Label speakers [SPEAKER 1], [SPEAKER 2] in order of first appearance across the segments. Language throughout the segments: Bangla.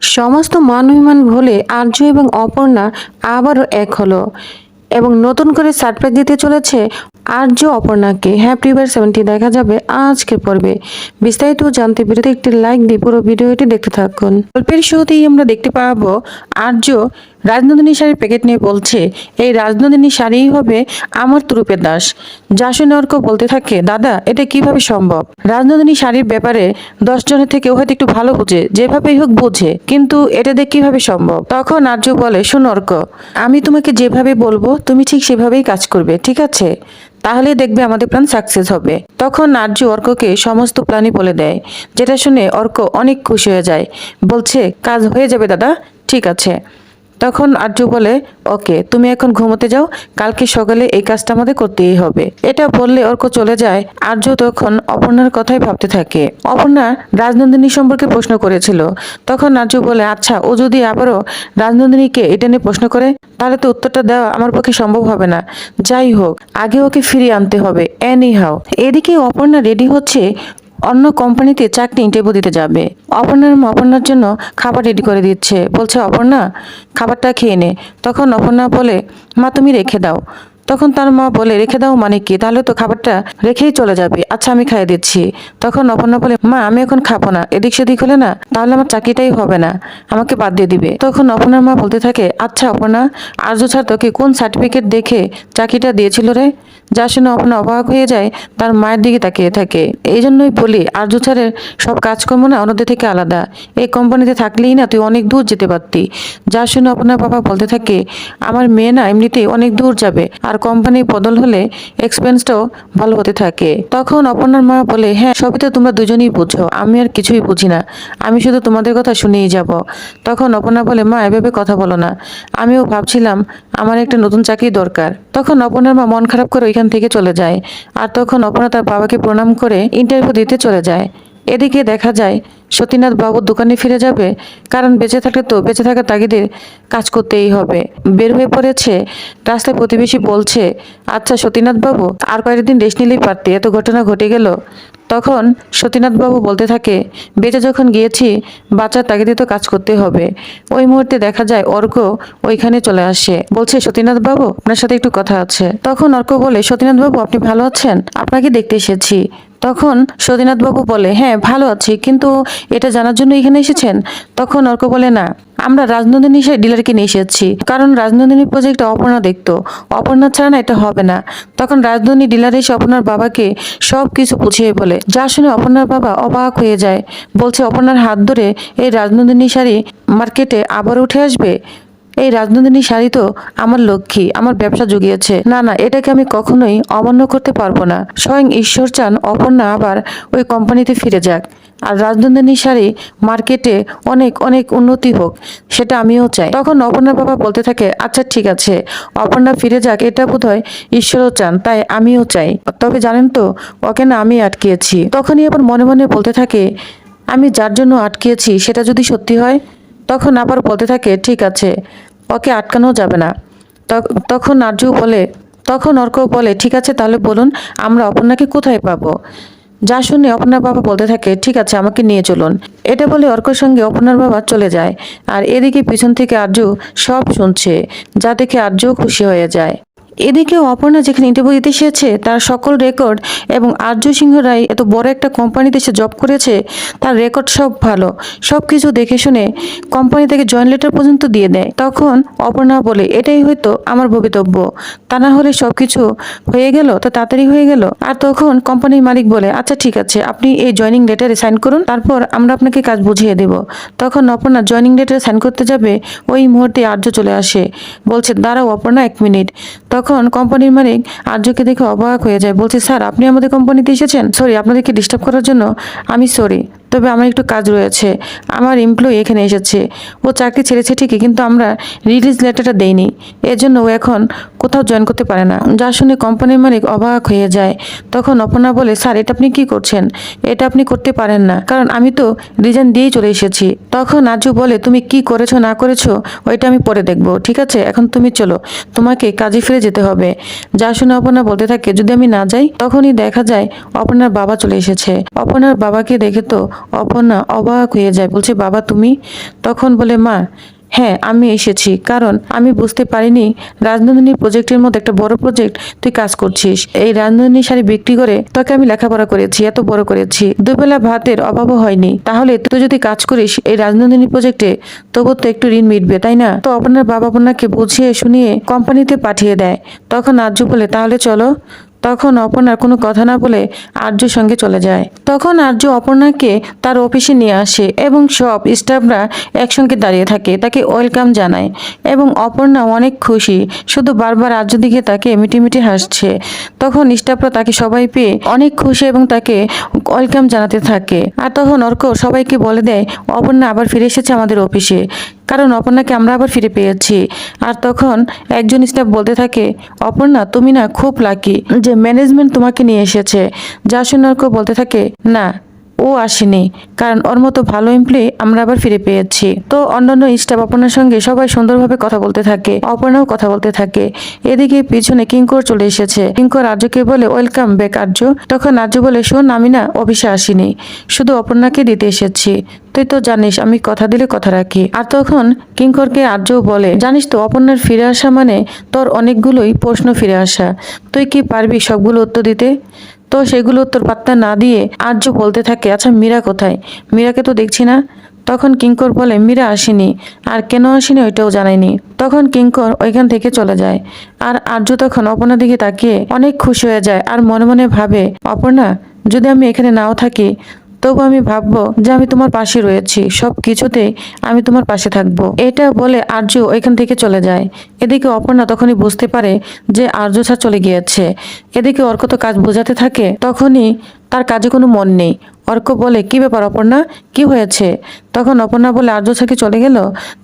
[SPEAKER 1] সমস্ত মান অভিমান ভুলে আর্য এবং অপর্ণা আবারও এক হলো এবং নতুন করে সারপ্রাইজ দিতে চলেছে আর্য অপর্ণাকে। হ্যাপি বার সেভেন্টি দেখা যাবে আজকের পর্বে। বিস্তারিত জানতে ভিডিওতে একটি লাইক দিয়ে পুরো ভিডিওটি দেখতে থাকুন। গল্পের শুরুতেই আমরা দেখতে পাবো আর্য রাজনন্দিনী শাড়ির প্যাকেট নিয়ে বলছে, এই রাজনন্দিনী শাড়িই হবে আমার তুরুপের দাস। যা শুনে অর্ক বলতে থাকে, দাদা, এটা কীভাবে সম্ভব? রাজনন্দিনী শাড়ির ব্যাপারে দশ জনের থেকে হয়তো একটু ভালো বুঝে, যেভাবেই হোক বুঝে, কিন্তু এটা দিয়ে কীভাবে সম্ভব? তখন আর্য বলে, শোন অর্ক আমি তোমাকে যেভাবে বলব, তুমি ঠিক সেভাবেই কাজ করবে, ঠিক আছে? তাহলে দেখবে আমাদের প্ল্যান সাকসেস হবে। তখন আর্য অর্ককে সমস্ত প্ল্যানই বলে দেয়, যেটা শুনে অর্ক অনেক খুশি হয়ে যায়, বলছে, কাজ হয়ে যাবে দাদা, ঠিক আছে। তখন আর্য বলে, ওকে, তুমি এখন ঘুমোতে যাও, কালকে সকালে এই কাজটা আমাদের করতেই হবে। এটা বললে অর্ক চলে যায়। আর্য তখন অপর্ণার কথাই ভাবতে থাকে। অপর্ণা রাজনন্দিনী সম্পর্কে প্রশ্ন করেছিল। তখন আর্য বলে আচ্ছা ও যদি আবারও রাজনন্দিনীকে এটা নিয়ে প্রশ্ন করে, তাহলে তো উত্তরটা দেওয়া আমার পক্ষে সম্ভব হবে না। যাই হোক, আগে ওকে ফিরিয়ে আনতে হবে এনি হাও এদিকে অপর্ণা রেডি হচ্ছে অন্য কোম্পানিতে চাকরি ইন্টারভিউ দিতে যাবে। অপর্ণার অপর্ণার জন্য খাবার রেডি করে দিচ্ছে। বলছে, অপর্ণা, খাবারটা খেয়ে নে। তখন অপর্ণা বলে, মা, তুমি রেখে দাও। তখন তার মা বলে, রেখে দাও মানে কি? তাহলে তো খাবারটা রেখেই চলে যাবে। আচ্ছা আমি খাইয়ে দিচ্ছি। তখন অপর্ণা বলে, মা, আমি এখন খাব না। এদিক সেদিক হলে না, তাহলে আমার চাকরিটাই হবে না। আমাকে বাদ দিয়ে দিবে। তখন অপর্ণার মা বলতে থাকে আচ্ছা অপর্ণা আর্য ছাড় তোকে কোন সার্টিফিকেট দেখে চাকরিটা দিয়েছিল রে? যা শুনে অপর্ণা অবাক হয়ে যায়, তার মায়ের দিকে তাকিয়ে থাকে। এই জন্যই বলি আর্য ছাড়ের সব কাজকর্ম না অন্যদের থেকে আলাদা। এই কোম্পানিতে থাকলেই না তুই অনেক দূর যেতে পারতি। যা শুনে আপনার বাবা বলতে থাকে, আমার মেয়ে না এমনিতেই অনেক দূর যাবে। আর কোম্পানি বদল হলে এক্সপেন্সটাও ভালো হতে থাকে। তখন অপর্ণার মা বলে হ্যাঁ সবই তো তোমরা দুজনেই বুঝো, আমি আর কিছুই বুঝি না, আমি শুধু তোমাদের কথা শুনেই যাব। তখন অপর্ণা বলে, মা, এভাবে কথা বলো না, আমিও ভাবছিলাম আমার একটা নতুন চাকরি দরকার। তখন অপর্ণার মা মন খারাপ করে ওইখান থেকে চলে যায়, আর তখন অপর্ণা তার বাবাকে প্রণাম করে ইন্টারভিউ দিতে চলে যায়। এদিকে দেখা যায়, সতীনাথ বাবুর দোকানে ফিরে যাবে। কারণ বেঁচে থাকলে তো, বেঁচে থাকার তাগিদে কাজ করতেই হবে। বের হয়ে পড়েছে, রাস্তায় প্রতিবেশী বলছে আচ্ছা সতীনাথ বাবু, আর কয়েকদিন রেস্ট নিলেই পারতে, এত ঘটনা ঘটে গেল? তখন সতীনাথ বাবু বলতে থাকে, বেঁচে যখন গিয়েছি বাচ্চার তাগিদে তো কাজ করতে হবে। ওই মুহূর্তে দেখা যায় অর্ক ওইখানে চলে আসে। বলছে, সতীনাথ বাবু, আপনার সাথে একটু কথা আছে। তখন অর্ক বলে, সতীনাথ বাবু, আপনি ভালো আছেন? আপনাকে দেখতে এসেছি। তখন সতীনাথ বাবু বলে হ্যাঁ ভালো আছি, কিন্তু এটা জানার জন্য এখানে এসেছেন? তখন অর্ক বলে, না, আমরা রাজনন্দিনী সে ডিলারকে নিয়ে এসেছি, কারণ রাজনন্দিনী প্রজেক্ট অপর্ণা দেখতো। অপর্ণা ছাড়া না এটা হবে না। তখন রাজনন্দিনী ডিলার এসে অপর্ণার বাবাকে সব কিছু বুঝিয়ে বলে, যা শুনে অপর্ণার বাবা অবাক হয়ে যায়। বলছে, অপর্ণার হাত ধরে এই রাজনন্দিনী শাড়ি মার্কেটে আবার উঠে আসবে? এই রাজনন্দিনী শাড়ি তো আমার লক্ষ্মী, আমার ব্যবসা জুগিয়েছে। না না, এটাকে আমি কখনোই অমান্য করতে পারব না। স্বয়ং ঈশ্বর চান অপর্ণা আবার ওই কোম্পানিতে ফিরে যাক। আর রাজনন্দিনী শাড়ি মার্কেটে অনেক অনেক উন্নতি হোক, সেটা আমিও চাই। তখন অপর্ণার বাবা বলতে থাকে আচ্ছা ঠিক আছে, অপর্ণা ফিরে যাক, এটা বোধহয় ঈশ্বরও চান, তাই আমিও চাই। তবে জানেন তো, ওকে না আমি আটকিয়েছি। তখনই আবার মনে মনে বলতে থাকে, আমি যার জন্য আটকিয়েছি, সেটা যদি সত্যি হয়? তখন আবার বলতে থাকে, ঠিক আছে ওকে আটকানো যাবে না। তখ- তখন নার্জু বলে, তখন অর্ক বলে, ঠিক আছে, তাহলে বলুন আমরা অপর্ণাকে কোথায় পাবো? যা শুনে অপনার বাবা বলতে থাকে, ঠিক আছে, আমাকে নিয়ে চলুন। এটা বলে অর্কর সঙ্গে অপনার বাবা চলে যায়। আর এদিকে পিছন থেকে আর্য সব শুনছে, যা দেখে আর্যও খুশি হয়ে যায়। এদিকে অপর্ণা যেখানে ইন্টারভিউ দিতে এসেছে, তার সকল রেকর্ড এবং আর্য সিংহ রায় এত বড় একটা কোম্পানিতে সে জব করেছে, তার রেকর্ড সব ভালো। সব কিছু দেখে শুনে কোম্পানি থেকে জয়েন লেটার পর্যন্ত দিয়ে দেয়। তখন অপর্ণা বলে, এটাই হয়তো আমার ভবিতব্য। তা না হলে সব কিছু হয়ে গেল, তো তাড়াতাড়ি হয়ে গেল? আর তখন কোম্পানির মালিক বলে আচ্ছা ঠিক আছে, আপনি এই জয়নিং লেটারে সাইন করুন, তারপর আমরা আপনাকে কাজ বুঝিয়ে দেব। তখন অপর্ণা জয়নিং লেটারে সাইন করতে যাবে, ওই মুহূর্তে আর্য চলে আসে। বলছে, দাঁড়াও অপর্ণা, এক মিনিট তখন কোম্পানির মালিক আর্যকে দেখে অবাক হয়ে যায়। বলছে, স্যার, আপনি আমাদের কোম্পানিতে এসেছেন? সরি, আপনাদেরকে ডিস্টার্ব করার জন্য। আমি সরি তবে আমার একটু কাজ রয়েছে। আমার এমপ্লয়ি এখানে এসেছে। ও চাকরি ছেড়েছে ঠিকই, কিন্তু আমরা রিলিজ লেটারটা দেইনি। এর জন্য ও এখন কোথাও জয়েন করতে পারে না। যা শুনে কোম্পানির মালিক অবাক হয়ে যায়। তখন অপর্ণা বলে, স্যার, এটা আপনি কি করছেন? এটা আপনি করতে পারেন না। কারণ আমি তো রিজাইন দিয়েই চলে এসেছি। তখন আজু বলে, তুমি কি করেছ, না করেছ, ওইটা আমি পরে দেখব। ঠিক আছে, এখন তুমি চলো। তোমাকে কাজে ফিরে যেতে হবে। যা শুনে অপর্ণা বলতে থাকে, যদি আমি না যাই, তখনই দেখা যায় অপর্ণার বাবা চলে এসেছে। অপর্ণার বাবাকে দেখে তো অপর্ণা অবাক হয়ে যায়, বলছে, বাবা, তুমি? তখন বলে, মা হ্যাঁ আমি এসেছি। কারণ আমি বুঝতে পারিনি, রাজনন্দিনী প্রজেক্টের মধ্যে একটা বড় প্রজেক্ট তুই কাজ করছিস। এই রাজনন্দিনী শাড়ি বিক্রি করে তোকে আমি লেখাপড়া করেছি, এত বড় করেছি। দুবেলা ভাতের অভাবও হয়নি। তাহলে তুই যদি কাজ করিস এই রাজনন্দিনী প্রজেক্টে তবু তো একটু ঋণ মিটবে, তাই না? তো আপনার বাবা আপনাকে বুঝিয়ে শুনিয়ে কোম্পানিতে পাঠিয়ে দেয়। তখন আর্য বলে, তাহলে চলো তখন অপর্ণার কোনো কথা না বলে আর্যর সঙ্গে চলে যায়। তখন আর্য অপর্ণাকে তার অফিসে নিয়ে আসে এবং সব স্টাফরা একসঙ্গে দাঁড়িয়ে থাকে, তাকে ওয়েলকাম জানায় এবং অপর্ণা অনেক খুশি। শুধু বারবার আর্য দিকে তাকে মিটি মিটি হাসছে। তখন স্টাফরা তাকে সবাই পেয়ে অনেক খুশি এবং তাকে ওয়েলকাম জানাতে থাকে। আর তখন অর্ক সবাইকে বলে দেয়, অপর্ণা আবার ফিরে এসেছে আমাদের অফিসে। কারণ অপর্ণাকে আমরা আবার ফিরে পেয়েছি। আর তখন একজন স্টাফ বলতে থাকে, অপর্ণা, তুমি না খুব লাকি যে ম্যানেজমেন্ট তোমাকে নিয়ে এসেছে। যা শুনে বলতে থাকে, না ও আসেনি। কারণ ওর মতো ভালো এমপ্লয়ি আমরা আবার ফিরে পেয়েছি। তো অন্যান্য স্টাফ অপর্ণার সঙ্গে সবাই সুন্দরভাবে কথা বলতে থাকে, অপর্ণাও কথা বলতে থাকে। এদিকে পিছনে কিঙ্কর চলে এসেছে। কিঙ্কর আর্যকে বলে ওয়েলকাম ব্যাক আর্য। তখন আর্য বলে, শোন, আমি না অফিসে আসিনি। শুধু অপর্ণাকে দিতে এসেছি। তুই তো জানিস, আমি কথা দিলে কথা রাখি। আর তখন কিঙ্করকে আর্য বলে, জানিস তো, অপর্ণার ফিরে আসা মানে তোর অনেকগুলোই প্রশ্ন ফিরে আসা। তুই কি পারবি সবগুলো উত্তর দিতে? তো সেগুলো উত্তর পাত্তা না দিয়ে আর্য বলতে থাকে আচ্ছা মীরা কোথায়? মীরাকে তো দেখছি না। তখন কিঙ্কর বলে, মীরা আসেনি, আর কেন আসেনি ওইটাও জানায়নি। তখন কিঙ্কর ওইখান থেকে চলে যায়, আর আর্য তখন অপর্ণার দিকে তাকিয়ে অনেক খুশি হয়ে যায়, আর মনে মনে ভাবে, অপর্ণা, যদি আমি এখানে নাও থাকি তবু আমি ভাববো যে আমি তোমার পাশে রয়েছি। সব কিছুতেই আমি তোমার পাশে থাকব। এটা বলে আর্য ওইখান থেকে চলে যায়। এদিকে অপর্ণা তখনই বুঝতে পারে যে আর্য ছাড় চলে গিয়েছে। এদিকে অর্ক তো কাজ বোঝাতে থাকে, তখনই তার কাজে কোনো মন নেই। অর্ক বলে, কি ব্যাপার অপর্ণা? কি হয়েছে? তখন অপর্ণা বলে, আর্য সাকি চলে গেল?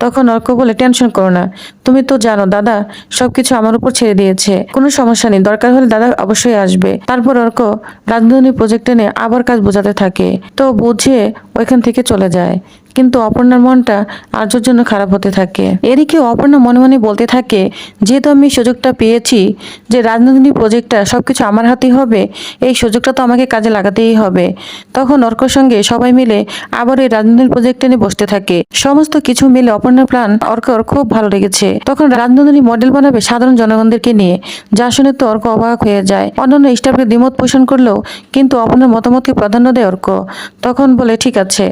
[SPEAKER 1] তখন অর্ক বলে, টেনশন করো না। তুমি তো জানো, দাদা সব কিছু আমার উপর ছেড়ে দিয়েছে। কোনো সমস্যা নেই, দরকার হলে দাদা অবশ্যই আসবে। তারপর অর্ক রাজধানী প্রজেক্টে নিয়ে আবার কাজ বোঝাতে থাকে। তো বুঝে ওইখান থেকে চলে যায়। কিন্তু অপর্ণার মনটা আর্যর জন্য খারাপ হতে থাকে। এদিকে অপর্ণা মনে মনে বলতে থাকে, যেহেতু আমি সুযোগটা পেয়েছি যে রাজনন্দিনী প্রজেক্টটা সবকিছু আমার হাতেই হবে, এই সুযোগটা তো আমাকে কাজে লাগাতেই হবে। তখন অর্কর সঙ্গে সবাই মিলে আবার এই রাজনন্দিনী প্রজেক্টে নিয়ে বসতে থাকে। সমস্ত কিছু মিলে অপর্ণার প্ল্যান অর্কর খুব ভালো লেগেছে। তখন রাজনন্দিনী মডেল বানাবে সাধারণ জনগণদেরকে নিয়ে, যা শুনে তো অর্ক অবাক হয়ে যায়। অন্যান্য স্টাফকে দ্বিমত পোষণ করলেও কিন্তু অপর্ণার মতামতকে প্রাধান্য দেয় অর্ক। তখন বলে, ঠিক আছে,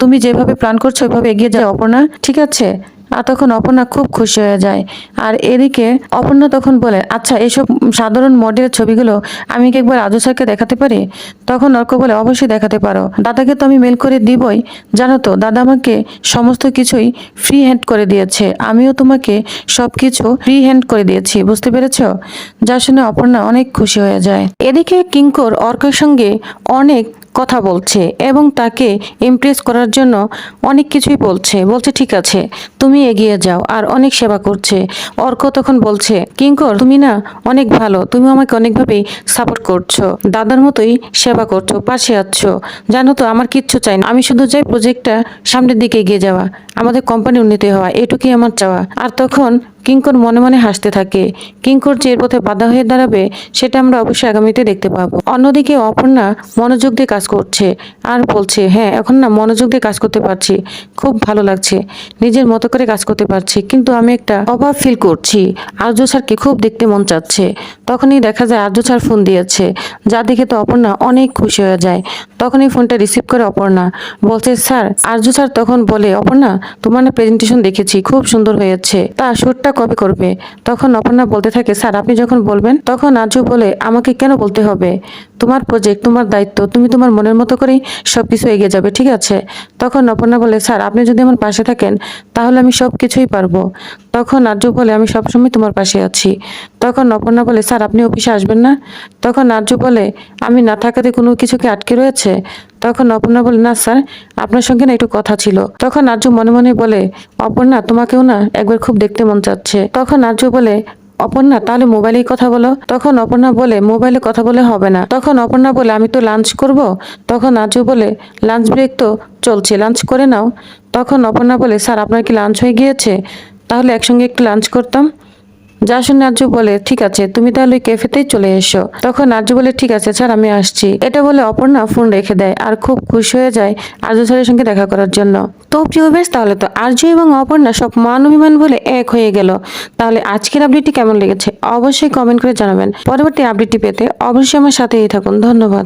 [SPEAKER 1] তুমি যেভাবে প্ল্যান করছ ওইভাবে এগিয়ে যায় অপর্ণা, ঠিক আছে? আর তখন অপর্ণা খুব খুশি হয়ে যায়। আর এদিকে অপর্ণা তখন বলে আচ্ছা এসব সাধারণ মডেলের ছবিগুলো আমি কি একবার আজু স্যারকে দেখাতে পারি? তখন অর্ক বলে, অবশ্যই দেখাতে পারো। দাদাকে তো আমি মেল করে দিবই। জানো তো, দাদা আমাকে সমস্ত কিছুই ফ্রি হ্যান্ড করে দিয়েছে। আমিও তোমাকে সব কিছু ফ্রি হ্যান্ড করে দিয়েছি, বুঝতে পেরেছ? যা শুনে অপর্ণা অনেক খুশি হয়ে যায়। এদিকে কিঙ্কর অর্কের সঙ্গে অনেক কথা বলছে এবং তাকে ইমপ্রেস করার জন্য অনেক কিছুই বলছে। বলছে, ঠিক আছে, তুমি এগিয়ে যাও। আর অনেক সেবা করছে। অর্ক তখন বলছে, কিঙ্কর, তুমি না অনেক ভালো। তুমি আমাকে অনেকভাবেই সাপোর্ট করছ। দাদার মতোই সেবা করছ। পাশে আছো। জানো তো, আমার কিচ্ছু চাই না। আমি শুধু চাই প্রজেক্টটা সামনের দিকে এগিয়ে যাওয়া। আমাদের কোম্পানি উন্নতি হওয়া। এটুকুই আমার চাওয়া। আর তখন কিঙ্কর মনে মনে হাসতে থাকে। কিঙ্কর যে এর পথে বাধা হয়ে দাঁড়াবে, সেটা আমরা অবশ্যই আগামীতে দেখতে পাবো। অন্যদিকে অপর্ণা মনোযোগ দিয়ে কাজ করছে আর বলছে হ্যাঁ এখন না মনোযোগ দিয়ে কাজ করতে পারছি। খুব ভালো লাগছে। নিজের মতো করে কাজ করতে পারছি। কিন্তু আমি একটা অভাব ফিল করছি। আর্য স্যারকে খুব দেখতে মন চাচ্ছে। তখনই দেখা যায় আর্য স্যার ফোন দিয়েছে। যা দেখে তো অপর্ণা অনেক খুশি হয়ে যায়। তখনই ফোনটা রিসিভ করে অপর্ণা। বলছে, স্যার, আর্য স্যার তখন বলে, অপর্ণা, তোমার না প্রেজেন্টেশন দেখেছি। খুব সুন্দর হয়েছে। তা শ্যুটটা কবে করবে? তখন অপর্ণা বলতে থাকে, স্যার, আপনি যখন বলবেন, তখন আজু বলে আমাকে কেন বলতে হবে? তোমার প্রজেক্ট তোমার দায়িত্ব, তুমি তোমার মনের মতো করেই সব কিছু এগিয়ে যাবে, ঠিক আছে? তখন অপর্ণা বলে, স্যার, আপনি যদি আমার পাশে থাকেন, তাহলে আমি সব কিছুই পারব। তখন আর্য বলে, আমি সবসময় তোমার পাশে আছি। তখন অপর্ণা বলে, স্যার, আপনি অফিসে আসবেন না? তখন আর্য বলে, আমি না থাকাতে কোনো কিছুকে আটকে রয়েছে? তখন অপর্ণা বলে, না, স্যার, আপনার সঙ্গে না একটু কথা ছিল। তখন আর্য মনে মনে বলে, অপর্ণা, তোমাকেও না একবার খুব দেখতে মন চাচ্ছে। তখন আর্য বলে অপর্ণা, তাহলে মোবাইলেই কথা বলো। তখন অপর্ণা বলে, মোবাইলে কথা বলে হবে না। তখন অপর্ণা বলে, আমি তো লাঞ্চ করব? তখন আজও বলে লাঞ্চ ব্রেক তো চলছে লাঞ্চ করে নাও। তখন অপর্ণা বলে, স্যার, আপনার কি লাঞ্চ হয়ে গিয়েছে? তাহলে একসঙ্গে একটু লাঞ্চ করতাম। যা শুনে বলে, ঠিক আছে, তুমি তাহলে ওই ক্যাফেতেই চলে এসো। তখন আর্য বলে, ঠিক আছে স্যার আমি আসছি। এটা বলে অপর্ণা ফোন রেখে দেয় আর খুব খুশি হয়ে যায় আর্য স্যারের সঙ্গে দেখা করার জন্য। তো প্রিয় বেশ তাহলে তো আর্য এবং অপর্ণা সব মান অভিমান বলে এক হয়ে গেল। তাহলে আজকের আপডেটটি কেমন লেগেছে? অবশ্যই কমেন্ট করে জানাবেন। পরবর্তী আপডেটটি পেতে অবশ্যই আমার সাথেই থাকুন। ধন্যবাদ।